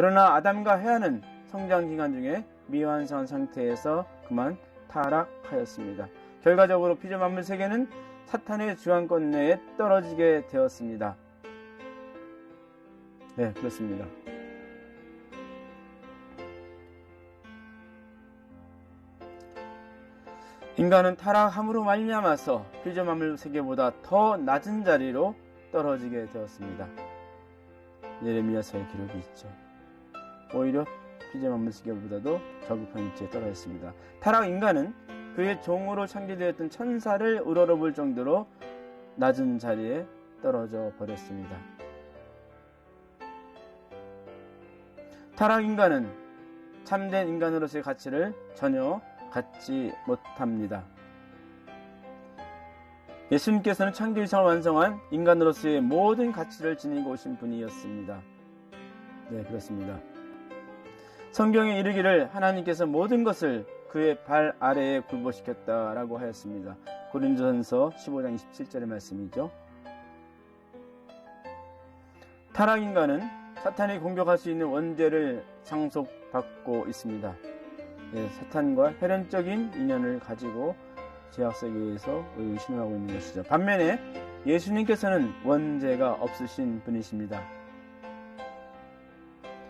그러나 아담과 헤아는 성장 기간 중에 미완성한 상태에서 그만 타락하였습니다. 결과적으로 피조 만물 세계는 사탄의 주관권 내에 떨어지게 되었습니다. 네, 그렇습니다. 인간은 타락함으로 말미암아서 피조 만물 세계보다 더 낮은 자리로 떨어지게 되었습니다. 예레미야서의 기록이 있죠. 오히려 피조 만물 세계보다도 저급한 위치에 떨어졌습니다. 타락 인간은 그의 종으로 창조되었던 천사를 우러러볼 정도로 낮은 자리에 떨어져 버렸습니다. 타락 인간은 참된 인간으로서의 가치를 전혀 갖지 못합니다. 예수님께서는 창조 이상을 완성한 인간으로서의 모든 가치를 지니고 오신 분이었습니다. 네, 그렇습니다. 성경에 이르기를 하나님께서 모든 것을 그의 발 아래에 굴복시켰다라고 하였습니다. 고린도전서 15장 27절의 말씀이죠. 타락 인간은 사탄이 공격할 수 있는 원죄를 상속받고 있습니다. 네, 사탄과 혈연적인 인연을 가지고 죄악 세계에서 의심하고 있는 것이죠. 반면에 예수님께서는 원죄가 없으신 분이십니다.